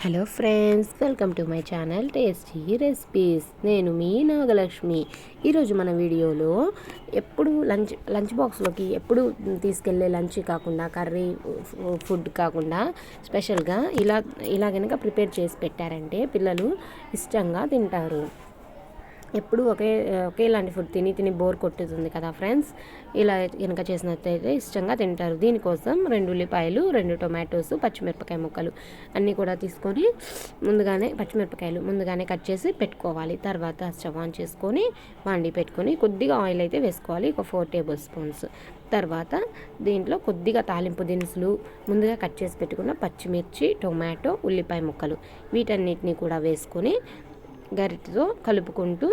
Hello friends welcome to my channel tasty recipes. నేను మీ నాగలక్ష్మి. ఈరోజు మన వీడియోలో ఎప్పుడు లంచ్ లంచ్ బాక్స్లోకి ఎప్పుడు తీసుకెళ్ళే లంచ్ కాకుండా కర్రీ ఫుడ్ కాకుండా స్పెషల్గా ఇలా ఇలా కనుక ప్రిపేర్ చేసి పెట్టారంటే పిల్లలు ఇష్టంగా తింటారు. ఎప్పుడు ఒకే ఒకేలాంటి ఫుడ్ తిని తిని బోర్ కొట్టుతుంది కదా ఫ్రెండ్స్ ఇలా కనుక చేసినట్టయితే ఇష్టంగా తింటారు. దీనికోసం రెండు ఉల్లిపాయలు రెండు టొమాటోస్ పచ్చిమిరపకాయ ముక్కలు అన్నీ కూడా తీసుకొని ముందుగానే పచ్చిమిరపకాయలు ముందుగానే కట్ చేసి పెట్టుకోవాలి. తర్వాత స్టవ్ ఆన్ చేసుకొని వండి పెట్టుకొని కొద్దిగా ఆయిల్ అయితే వేసుకోవాలి. ఒక ఫోర్ టేబుల్ స్పూన్స్ తర్వాత దీంట్లో కొద్దిగా తాలింపు దినుసులు ముందుగా కట్ చేసి పెట్టుకున్న పచ్చిమిర్చి టొమాటో ఉల్లిపాయ ముక్కలు వీటన్నిటిని కూడా వేసుకొని గరిటతో కలుపుకుంటూ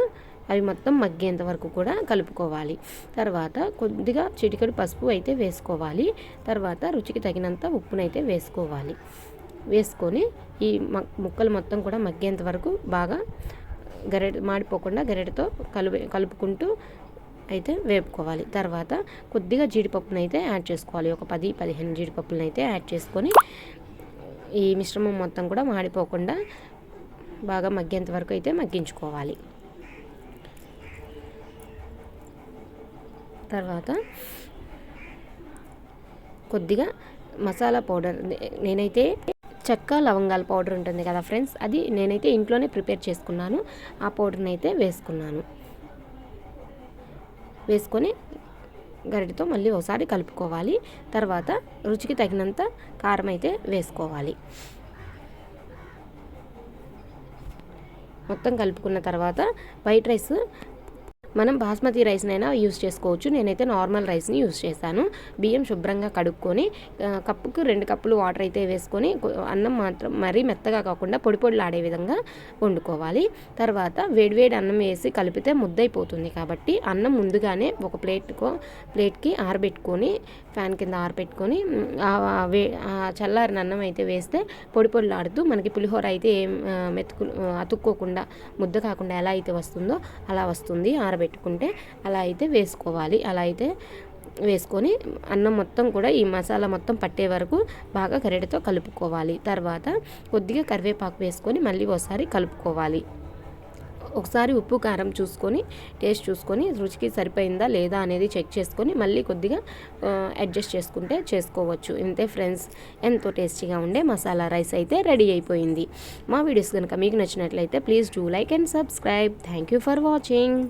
అవి మొత్తం మగ్గేంత వరకు కూడా కలుపుకోవాలి. తర్వాత కొద్దిగా చిటికెడు పసుపు అయితే వేసుకోవాలి. తర్వాత రుచికి తగినంత ఉప్పునైతే వేసుకోవాలి. వేసుకొని ఈ ముక్కలు మొత్తం కూడా మగ్గేంత వరకు బాగా గరెడ మాడిపోకుండా గరెడతో కలుపు కలుపుకుంటూ అయితే వేపుకోవాలి. తర్వాత కొద్దిగా జీడిపప్పును అయితే యాడ్ చేసుకోవాలి. ఒక పది పదిహేను జీడిపప్పులను అయితే యాడ్ చేసుకొని ఈ మిశ్రమం మొత్తం కూడా మాడిపోకుండా బాగా మగ్గేంత వరకు అయితే మగ్గించుకోవాలి. తర్వాత కొద్దిగా మసాలా పౌడర్ నేనైతే చెక్క లవంగాల పౌడర్ ఉంటుంది కదా ఫ్రెండ్స్ అది నేనైతే ఇంట్లోనే ప్రిపేర్ చేసుకున్నాను. ఆ పౌడర్ని అయితే వేసుకున్నాను. వేసుకొని గరిటితో మళ్ళీ ఒకసారి కలుపుకోవాలి. తర్వాత రుచికి తగినంత కారం అయితే వేసుకోవాలి. మొత్తం కలుపుకున్న తర్వాత వైట్ రైస్ మనం బాస్మతి రైస్నైనా యూస్ చేసుకోవచ్చు. నేనైతే నార్మల్ రైస్ని యూస్ చేశాను. బియ్యం శుభ్రంగా కడుక్కొని కప్పుకు రెండు కప్పులు వాటర్ అయితే వేసుకొని అన్నం మాత్రం మరీ మెత్తగా కాకుండా పొడి పొడిలాడే విధంగా వండుకోవాలి. తర్వాత వేడివేడి అన్నం వేసి కలిపితే ముద్దైపోతుంది కాబట్టి అన్నం ముందుగానే ఒక ప్లేట్కో ప్లేట్కి ఆరబెట్టుకొని ఫ్యాన్ కింద ఆరబెట్టుకొని చల్లారిన అన్నం అయితే వేస్తే పొడి పొడిలాడుతూ మనకి పులిహోర అయితే ఏం మెతుకు అతుక్కోకుండా ముద్ద కాకుండా ఎలా అయితే వస్తుందో అలా వస్తుంది. ఆరబెట్టు పెట్టుకుంటే అలా అయితే వేసుకోవాలి. అలా అయితే వేసుకొని అన్నం మొత్తం కూడా ఈ మసాలా మొత్తం పట్టే వరకు బాగా గరిటెతో కలుపుకోవాలి. తర్వాత కొద్దిగా కరివేపాకు వేసుకొని మళ్ళీ ఒకసారి కలుపుకోవాలి. ఒకసారి ఉప్పు కారం చూసుకొని టేస్ట్ చూసుకొని రుచికి సరిపోయిందా లేదా అనేది చెక్ చేసుకొని మళ్ళీ కొద్దిగా అడ్జస్ట్ చేసుకుంటే చేసుకోవచ్చు. ఇంతే ఫ్రెండ్స్ ఎంతో టేస్టీగా ఉండే మసాలా రైస్ అయితే రెడీ అయిపోయింది. మా వీడియోస్ కనుక మీకు నచ్చినట్లయితే please do like and subscribe. Thank you for watching.